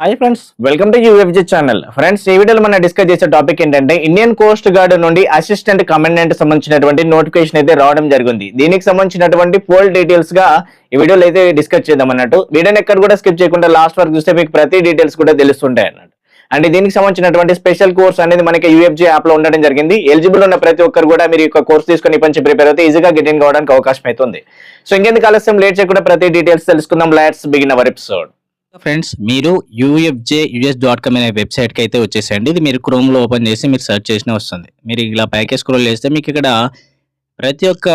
Hi friends welcome to UFG channel friends ఈ వీడియోలో మనం డిస్కస్ చేసే టాపిక్ ఏంటంటే ఇండియన్ కోస్ట్ గార్డ్ నుండి అసిస్టెంట్ కమాండెంట్ సంబంధించినటువంటి నోటిఫికేషన్ అయితే రావడం జరిగింది. దీనికి సంబంధించినటువంటి పోల్ డీటెయిల్స్గా ఈ వీడియోలో అయితే డిస్కస్ చేద్దాం అన్నట్టు. వీడియోని ఎక్కడ కూడా స్కిప్ చేయకుండా లాస్ట్ వరకు చూస్తే మీకు ప్రతి డీటెయిల్స్ కూడా తెలుస్తుంటాయి అన్నట్టు. అండ్ దీనికి సంబంధించినటువంటి స్పెషల్ కోర్స్ అనేది మనకి యూఎఫ్జీ యాప్లో ఉండడం జరిగింది. ఎలిజిబుల్ ఉన్న ప్రతి ఒక్కరు కూడా మీరు ఒక కోర్స్ తీసుకొని ఈ పంచి ప్రిపేర్ అయితే ఈజీగా గెట్ కావడానికి అవకాశం అవుతుంది సో ఇంకెందుకు ఆలస్యం? లేట్ చేయకుండా ప్రతి డీటెయిల్స్ తెలుసుకుందాం. Let's begin our episode friends. మీరు యూఎఫ్జే యూఎస్ డాట్ కామ్ అనే వెబ్సైట్కి అయితే వచ్చేసేయండి. ఇది మీరు క్రోమ్లో ఓపెన్ చేసి మీరు సెర్చ్ చేసినా వస్తుంది. మీరు ఇలా పైకి స్క్రోల్ చేస్తే మీకు ఇక్కడ ప్రతి ఒక్క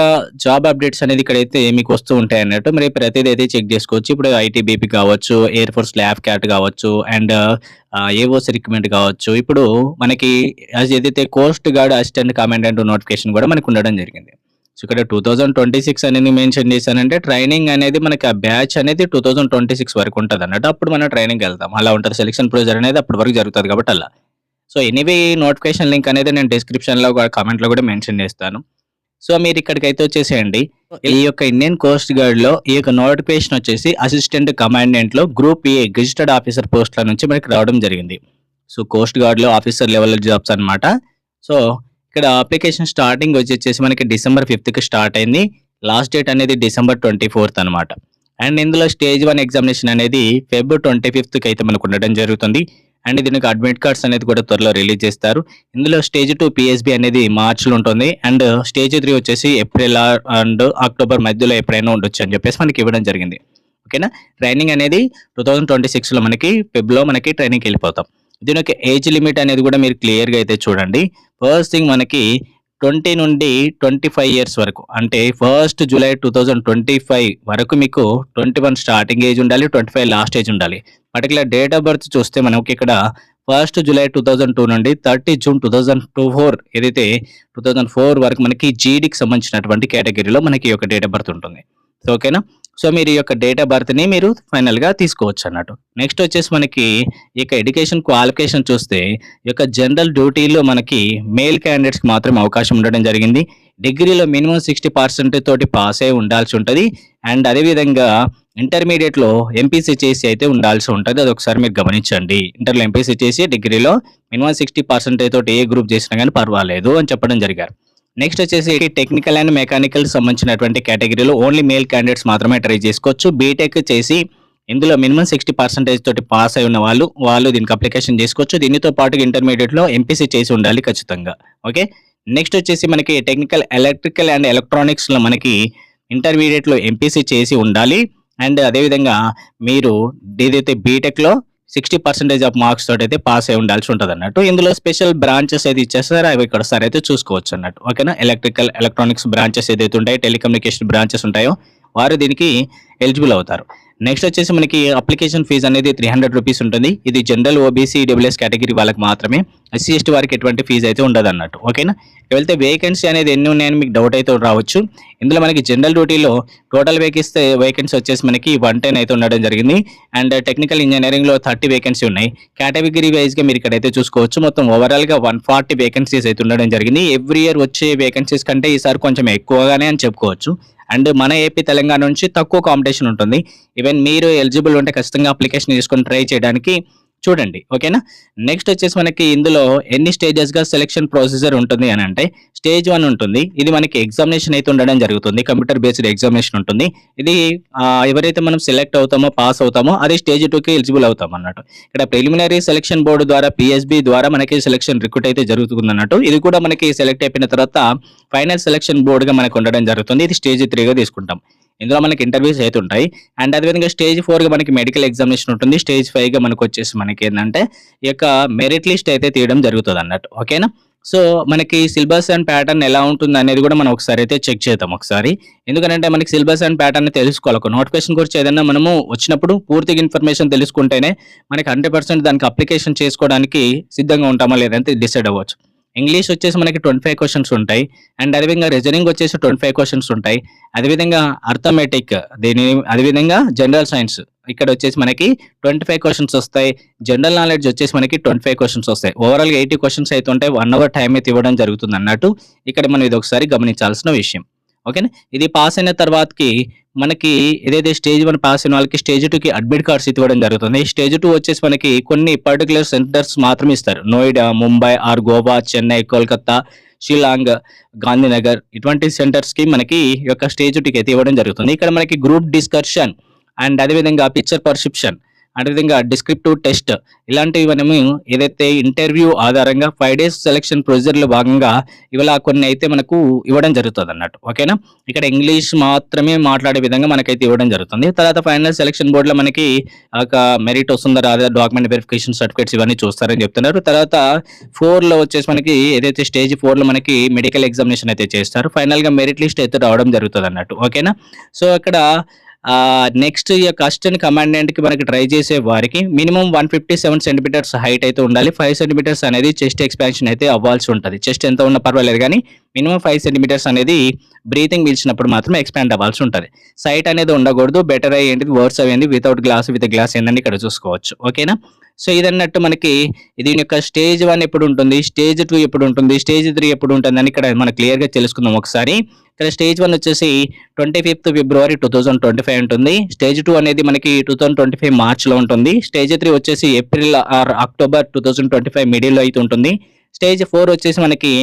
జాబ్ అప్డేట్స్ అనేది ఇక్కడైతే మీకు వస్తూ ఉంటాయి అన్నట్టు. మరి ప్రతిదీ అయితే చెక్ చేసుకోవచ్చు. ఇప్పుడు ఐటీబీపీ కావచ్చు ఎయిర్ ఫోర్స్ ల్యాబ్ క్యాట్ కావచ్చు అండ్ ఏవోస్ రిక్రూట్మెంట్ కావచ్చు. ఇప్పుడు మనకి ఏదైతే coast guard assistant commandant notification కూడా మనకు ఉండడం జరిగింది. సో ఇక్కడ టూ థౌజండ్ ట్వంటీ సిక్స్ అనేది మెన్షన్ చేశానంటే ట్రైనింగ్ అనేది మనకి ఆ బ్యాచ్ అనేది టూ థౌజండ్ ట్వంటీ సిక్స్ వరకు ఉంటుంది అన్నట్టు అప్పుడు మనం ట్రైనింగ్ వెళ్తాం. అలా ఉంటుంది. సెలక్షన్ ప్రొసీజర్ అనేది అప్పటి వరకు జరుగుతుంది కాబట్టి అలా. సో ఎనీవే ఈ నోటిఫికేషన్ లింక్ అనేది నేను డిస్క్రిప్షన్లో కామెంట్లో కూడా మెన్షన్ చేస్తాను. సో మీరు ఇక్కడికి అయితే వచ్చేసేయండి. ఈ యొక్క ఇండియన్ కోస్ట్ గార్డ్లో ఈ యొక్క నోటిఫికేషన్ వచ్చేసి అసిస్టెంట్ కమాండెంట్లో గ్రూప్ ఏ గెజిటెడ్ ఆఫీసర్ పోస్ట్ల నుంచి మనకి రావడం జరిగింది. సో కోస్ట్ గార్డ్లో ఆఫీసర్ లెవెల్ జాబ్స్ అన్నమాట. సో ఇక్కడ అప్లికేషన్ స్టార్టింగ్ వచ్చేసి మనకి డిసెంబర్ ఫిఫ్త్కి స్టార్ట్ అయింది. లాస్ట్ డేట్ అనేది డిసెంబర్ ట్వంటీ ఫోర్త్ అనమాట అండ్ ఇందులో స్టేజ్ వన్ ఎగ్జామినేషన్ అనేది ఫెబ్ ట్వంటీ ఫిఫ్త్కి అయితే మనకు ఉండడం జరుగుతుంది. అండ్ దీనికి అడ్మిట్ కార్డ్స్ అనేది కూడా త్వరలో రిలీజ్ చేస్తారు. ఇందులో స్టేజ్ టూ పిఎస్బి అనేది మార్చ్లో ఉంటుంది. అండ్ స్టేజ్ త్రీ వచ్చేసి ఏప్రిల్ అండ్ అక్టోబర్ మధ్యలో ఎప్పుడైనా ఉండొచ్చు అని చెప్పేసి మనకి ఇవ్వడం జరిగింది. ఓకేనా ట్రైనింగ్ అనేది టూ థౌజండ్ ట్వంటీ సిక్స్లో మనకి ఫెబ్లో మనకి ట్రైనింగ్కి వెళ్ళిపోతాం. దీని యొక్క ఏజ్ లిమిట్ అనేది కూడా మీరు క్లియర్గా అయితే చూడండి. ఫస్ట్ థింగ్ మనకి ట్వంటీ నుండి ట్వంటీ ఫైవ్ ఇయర్స్ వరకు. అంటే first July two thousand twenty five వరకు మీకు ట్వంటీ వన్ స్టార్టింగ్ ఏజ్ ఉండాలి ట్వంటీ ఫైవ్ లాస్ట్ ఏజ్ ఉండాలి. పర్టికులర్ డేట్ ఆఫ్ బర్త్ చూస్తే మనకి ఇక్కడ first July two thousand two నుండి thirty June two thousand two four ఏదైతే టూ థౌజండ్ ఫోర్ వరకు మనకి జీడీకి సంబంధించినటువంటి కేటగిరీలో మనకి ఈ యొక్క డేట్ ఆఫ్ బర్త్ ఉంటుంది. సో ఓకేనా సో మీరు ఈ యొక్క డేట్ ఆఫ్ బర్త్ని మీరు ఫైనల్గా తీసుకోవచ్చు అన్నట్టు. నెక్స్ట్ వచ్చేసి మనకి ఈ యొక్క ఎడ్యుకేషన్ క్వాలిఫికేషన్ చూస్తే ఈ యొక్క జనరల్ డ్యూటీలో మనకి మేల్ క్యాండిడేట్స్కి మాత్రం అవకాశం ఉండడం జరిగింది. డిగ్రీలో మినిమం సిక్స్టీ పర్సెంట్ తోటి పాస్ అయి ఉండాల్సి ఉంటుంది. అండ్ అదేవిధంగా ఇంటర్మీడియట్లో ఎంపీసీ చేసి అయితే ఉండాల్సి ఉంటుంది. అది ఒకసారి మీరు గమనించండి. ఇంటర్లో ఎంపీసీ చేసి డిగ్రీలో మినిమం సిక్స్టీ పర్సెంట్ తోటి ఏ గ్రూప్ చేసినా కానీ పర్వాలేదు అని చెప్పడం జరిగారు. నెక్స్ట్ వచ్చేసి టెక్నికల్ అండ్ మెకానికల్ సంబంధించినటువంటి కేటగిరీలో ఓన్లీ మేల్ క్యాండిడేట్స్ మాత్రమే ట్రై చేసుకోవచ్చు. బీటెక్ చేసి ఇందులో మినిమం సిక్స్టీ పర్సెంటేజ్ తోటి పాస్ అయి ఉన్న వాళ్ళు వాళ్ళు దీనికి అప్లికేషన్ చేసుకోవచ్చు. దీనితో పాటు ఇంటర్మీడియట్లో ఎంపీసీ చేసి ఉండాలి ఖచ్చితంగా. ఓకే నెక్స్ట్ వచ్చేసి మనకి టెక్నికల్ ఎలక్ట్రికల్ అండ్ ఎలక్ట్రానిక్స్లో మనకి ఇంటర్మీడియట్లో ఎంపీసీ చేసి ఉండాలి. అండ్ అదేవిధంగా మీరు ఏదైతే బీటెక్లో సిక్స్టీ పర్సెంటేజ్ ఆఫ్ మార్క్స్ తోటి అయితే పాస్ అయి ఉండాల్సి ఉంటుంది అన్నట్టు ఇందులో స్పెషల్ బ్రాంచెస్ అయితే ఇచ్చేస్తారు అవి ఇక్కడ సార్ అయితే చూసుకోవచ్చు అన్నట్టు. ఓకేనా? ఎలక్ట్రికల్ ఎలక్ట్రానిక్స్ బ్రాంచెస్ ఏదైతే ఉంటాయో టెలికమ్యూనికేషన్ బ్రాంచెస్ ఉంటాయో వారు దీనికి ఎలిజిబుల్ అవుతారు. నెక్స్ట్ వచ్చేసి మనకి అప్లికేషన్ ఫీజు అనేది త్రీ హండ్రెడ్ రూపీస్ ఉంటుంది. ఇది జనరల్ ఓబీసీ డబ్ల్యూఎస్ కేటగిరీ వాళ్ళకి మాత్రమే. ఎస్సీ ఎస్టీ వారికి ఎటువంటి ఫీజు అయితే ఉండదు అన్నట్టు ఓకేనా వెళ్తే వేకెన్సీ అనేది ఎన్ని ఉన్నాయని మీకు డౌట్ అయితే రావచ్చు. ఇందులో మనకి జనరల్ డ్యూటీలో టోటల్ వేకిస్తే వేకెన్సీ వచ్చేసి మనకి వన్ టెన్ అయితే ఉండడం జరిగింది. అండ్ టెక్నికల్ ఇంజనీరింగ్లో థర్టీ వేకెన్సీ ఉన్నాయి. కేటగిరీ వైజ్గా మీరు ఇక్కడైతే చూసుకోవచ్చు. మొత్తం ఓవరాల్గా వన్ ఫార్టీ వేకెన్సీస్ అయితే ఉండడం జరిగింది. ఎవ్రీ ఇయర్ వచ్చే వేకెన్సీస్ కంటే ఈసారి కొంచెం ఎక్కువగానే అని చెప్పుకోవచ్చు. అండ్ మన ఏపీ తెలంగాణ నుంచి తక్కువ కాంపిటీషన్ ఉంటుంది. ఈవెన్ మీరు ఎలిజిబుల్ ఉంటే ఖచ్చితంగా అప్లికేషన్ తీసుకొని ట్రై చేయడానికి చూడండి ఓకేనా? నెక్స్ట్ వచ్చేసి మనకి ఇందులో ఎన్ని స్టేజెస్గా సెలెక్షన్ ప్రొసీజర్ ఉంటుంది అని అంటే స్టేజ్ వన్ ఉంటుంది. ఇది మనకి ఎగ్జామినేషన్ అయితే ఉండడం జరుగుతుంది. కంప్యూటర్ బేస్డ్ ఎగ్జామినేషన్ ఉంటుంది. ఇది ఎవరైతే మనం సెలెక్ట్ అవుతామో పాస్ అవుతామో అది స్టేజ్ టూకి ఎలిజిబుల్ అవుతాం అన్నట్టు. ఇక్కడ ప్రిలిమినరీ సెలెక్షన్ బోర్డు ద్వారా పిఎస్బి ద్వారా మనకి సెలెక్షన్ రిక్రూట్ అయితే జరుగుతుంది అన్నట్టు. ఇది కూడా మనకి సెలెక్ట్ అయిపోయిన తర్వాత ఫైనల్ సెలెక్షన్ బోర్డుగా మనకు ఉండడం జరుగుతుంది. ఇది స్టేజ్ త్రీగా తీసుకుంటాం. ఇందులో మనకి ఇంటర్వ్యూస్ అయితే ఉంటాయి. అండ్ అదేవిధంగా స్టేజ్ ఫోర్గా మనకి మెడికల్ ఎగ్జామినేషన్ ఉంటుంది. స్టేజ్ ఫైవ్గా మనకు వచ్చేసి మనకి ఏంటంటే ఈ యొక్క మెరిట్ లిస్ట్ అయితే తీయడం జరుగుతుంది అన్నట్టు. ఓకేనా సో మనకి సిలబస్ అండ్ ప్యాటర్న్ ఎలా ఉంటుంది అనేది కూడా మనం ఒకసారి అయితే చెక్ చేద్దాం ఒకసారి. ఎందుకంటే మనకి సిలబస్ అండ్ ప్యాటర్న్ తెలుసుకోవాలి. ఒక నోటిఫికేషన్ గురించి ఏదైనా మనము వచ్చినప్పుడు పూర్తిగా ఇన్ఫర్మేషన్ తెలుసుకుంటేనే మనకి హండ్రెడ్ పర్సెంట్ దానికి అప్లికేషన్ చేసుకోవడానికి సిద్ధంగా ఉంటామా లేదంటే డిసైడ్ అవ్వచ్చు. ఇంగ్లీష్ వచ్చేసి మనకి ట్వంటీ ఫైవ్ క్వశ్చన్స్ ఉంటాయి అండ్ అదేవిధంగా రీజనింగ్ వచ్చేసి ట్వంటీ ఫైవ్ క్వశ్చన్స్ ఉంటాయి అదేవిధంగా అర్థమెటిక్ దీని అదేవిధంగా జనరల్ సైన్స్ ఇక్కడ వచ్చేసి మనకి ట్వంటీ ఫైవ్ క్వశ్చన్స్ వస్తాయి. జనరల్ నాలెడ్జ్ వచ్చేసి మనకి ట్వంటీ ఫైవ్ క్వశ్చన్స్ వస్తాయి. ఓవరాల్గా ఎయిటీ క్వశ్చన్స్ అయితే ఉంటాయి. వన్ అవర్ టైం అయితే ఇవ్వడం జరుగుతుంది అన్నట్టు ఇక్కడ మనం ఇది ఒకసారి గమనించాల్సిన విషయం. ఓకేనా ఇది పాస్ అయిన తర్వాతకి మనకి ఏదైతే స్టేజ్ వన్ పాస్ అయిన వాళ్ళకి స్టేజ్ టూకి అడ్మిట్ కార్డ్స్ ఇవ్వడం జరుగుతుంది. స్టేజ్ టూ వచ్చేసి మనకి కొన్ని పర్టికులర్ సెంటర్స్ మాత్రమే ఇస్తారు. నోయిడా ముంబై ఆర్ గోవా చెన్నై కోల్కతా షిలాంగ్ గాంధీనగర్ ఇటువంటి సెంటర్స్కి మనకి ఈ యొక్క స్టేజ్ టూకి అయితే ఇవ్వడం జరుగుతుంది. ఇక్కడ మనకి గ్రూప్ డిస్కషన్ అండ్ అదేవిధంగా పిక్చర్ పర్సెప్షన్ అదేవిధంగా డిస్క్రిప్టివ్ టెస్ట్ ఇలాంటివి మనము ఏదైతే ఇంటర్వ్యూ ఆధారంగా ఫైవ్ డేస్ సెలక్షన్ ప్రొసీజర్లో భాగంగా ఇవాళ కొన్ని అయితే మనకు ఇవ్వడం జరుగుతుంది అన్నట్టు ఓకేనా ఇక్కడ ఇంగ్లీష్ మాత్రమే మాట్లాడే విధంగా మనకైతే ఇవ్వడం జరుగుతుంది. తర్వాత ఫైనల్ సెలక్షన్ బోర్డులో మనకి ఒక మెరిట్ వస్తుందా రాదా? డాక్యుమెంట్ వెరిఫికేషన్ సర్టిఫికేట్స్ ఇవన్నీ చూస్తారని చెప్తున్నారు. తర్వాత ఫోర్లో వచ్చేసి మనకి ఏదైతే స్టేజ్ ఫోర్లో మనకి మెడికల్ ఎగ్జామినేషన్ అయితే చేస్తారు. ఫైనల్గా మెరిట్ లిస్ట్ అయితే రావడం జరుగుతుంది అన్నట్టు ఓకేనా సో ఇక్కడ నెక్స్ట్ ఈ యొక్క అసిస్టెంట్ కమాండెంట్కి మనకి ట్రై చేసే వారికి minimum one fifty seven centimetres height అయితే ఉండాలి. ఫైవ్ సెంటీమీటర్స్ అనేది చెస్ట్ ఎక్స్పాన్షన్ అయితే అవ్వాల్సి ఉంటుంది. చెస్ట్ ఎంత ఉన్నా పర్వాలేదు కానీ మినిమం ఫైవ్ సెంటీమీటర్స్ అనేది బ్రీతింగ్ పిలిచినప్పుడు మాత్రం ఎక్స్పాండ్ అవ్వాల్సి ఉంటుంది. సైట్ అనేది ఉండకూడదు. బెటర్ అయ్యేది వర్డ్స్ అయ్యింది వితౌట్ గ్లాస్ విత్ గ్లాస్ ఏంటంటే ఇక్కడ చూసుకోవచ్చు. ఓకేనా సో ఇదన్నట్టు మనకి దీని యొక్క స్టేజ్ వన్ ఎప్పుడు ఉంటుంది? స్టేజ్ టూ ఎప్పుడు ఉంటుంది? స్టేజ్ త్రీ ఎప్పుడు ఉంటుంది అని ఇక్కడ మనం క్లియర్గా తెలుసుకుందాం ఒకసారి. ఇక్కడ స్టేజ్ వన్ వచ్చేసి twenty fifth February two thousand twenty five ఉంటుంది. స్టేజ్ టూ అనేది మనకి టూ థౌసండ్ ట్వంటీ ఫైవ్ మార్చ్లో ఉంటుంది. స్టేజ్ త్రీ వచ్చేసి April or October two thousand twenty five మిడిల్లో అయితే ఉంటుంది. స్టేజ్ ఫోర్ వచ్చేసి మనకి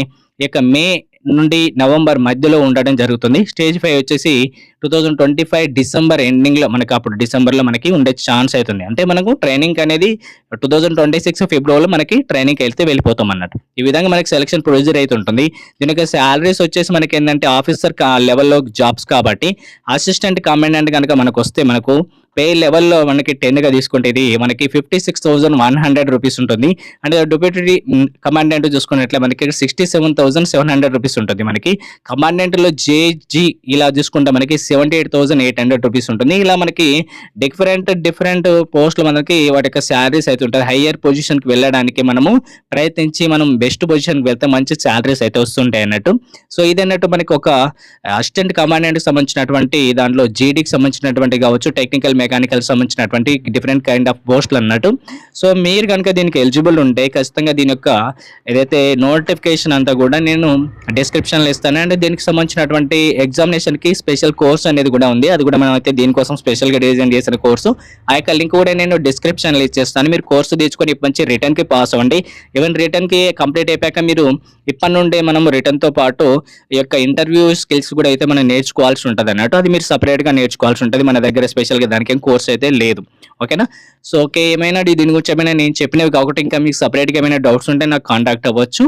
ఇక మే నుండి నవంబర్ మధ్యలో ఉండడం జరుగుతుంది. స్టేజ్ ఫైవ్ వచ్చేసి two thousand twenty five December ఎండింగ్లో మనకి అప్పుడు డిసెంబర్లో మనకి ఉండే ఛాన్స్ అవుతుంది. అంటే మనకు ట్రైనింగ్ అనేది టూ థౌజండ్ ట్వంటీ సిక్స్ ఫిబ్రవరిలో మనకి ట్రైనింగ్ వెళ్తే వెళ్ళిపోతాం అన్నట్టు. ఈ విధంగా మనకి సెలక్షన్ ప్రొసీజర్ అయితే ఉంటుంది. దీనికి శాలరీస్ వచ్చేసి మనకి ఏంటంటే ఆఫీసర్ లెవెల్లో జాబ్స్ కాబట్టి అసిస్టెంట్ కమాండెంట్ కనుక మనకు వస్తే మనకు పే లెవెల్లో మనకి టెన్గా తీసుకుంటే ఇది మనకి fifty six thousand one hundred rupees ఉంటుంది. అండ్ డెప్యూటీ కమాండెంట్ చూసుకున్నట్లే మనకి sixty seven thousand seven hundred rupees ఉంటుంది మనకి. కమాండెంట్లో జేజీ ఇలా చూసుకుంటే మనకి seventy eight thousand eight hundred rupees ఉంటుంది. ఇలా మనకి డిఫరెంట్ డిఫరెంట్ పోస్టులు మనకి వాటి యొక్క శాలరీస్ అయితే ఉంటుంది హయ్యర్ పొజిషన్కి వెళ్ళడానికి మనము ప్రయత్నించి మనం బెస్ట్ పొజిషన్కి వెళ్తే మంచి శాలరీస్ అయితే వస్తుంటాయి అన్నట్టు. సో ఇది అన్నట్టు మనకి ఒక అసిస్టెంట్ కమాండెంట్కి సంబంధించినటువంటి దాంట్లో జీడీకి సంబంధించినటువంటి కావచ్చు టెక్నికల్ మెకానికల్ సంబంధించినటువంటి డిఫరెంట్ కైండ్ ఆఫ్ పోస్టులు అన్నట్టు. సో మీరు కనుక దీనికి ఎలిజిబుల్ ఉంటే ఖచ్చితంగా దీని యొక్క ఏదైతే నోటిఫికేషన్ అంతా కూడా నేను డిస్క్రిప్షన్లో ఇస్తాను. అండ్ దీనికి సంబంధించినటువంటి ఎగ్జామినేషన్కి స్పెషల్ కోర్స్ అనేది కూడా ఉంది. అది కూడా మనం అయితే దీనికోసం స్పెషల్గా డిజైన్ చేసిన కోర్సు ఆ యొక్క లింక్ కూడా నేను డిస్క్రిప్షన్లో ఇచ్చేస్తాను. మీరు కోర్సు తీసుకొని ఇప్పటి నుంచి రిటర్న్కి పాస్ అవ్వండి. ఈవెన్ రిటర్న్కి కంప్లీట్ అయిపోయాక మీరు ఇప్పటి నుండే మనం రిటర్న్తో పాటు ఈ యొక్క ఇంటర్వ్యూ స్కిల్స్ కూడా అయితే మనం నేర్చుకోవాల్సి ఉంటుంది అన్నట్టు అది మీరు సపరేట్గా నేర్చుకోవాల్సి ఉంటుంది. మన దగ్గర స్పెషల్గా దానికి ఇంకేం కోర్స్ అయితే లేదు. ఓకేనా సో ఓకే ఏమైనా దీని గురించి ఏమైనా నేను చెప్పినవి కాకుండా ఇంకా మీకు సపరేట్గా ఏమైనా డౌట్స్ ఉంటే నాకు కాంటాక్ట్ అవ్వచ్చు.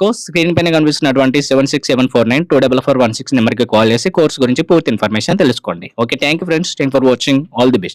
కోర్స్ స్క్రీన్ పైన కనిపిస్తున్నటువంటి seven six seven four nine two double four one six నెంబర్కి కాల్ చేసి కోర్స్ గురించి పూర్తి ఇన్ఫర్మేషన్ తెలుసుకోండి. Okay thank you friends thank for watching all the best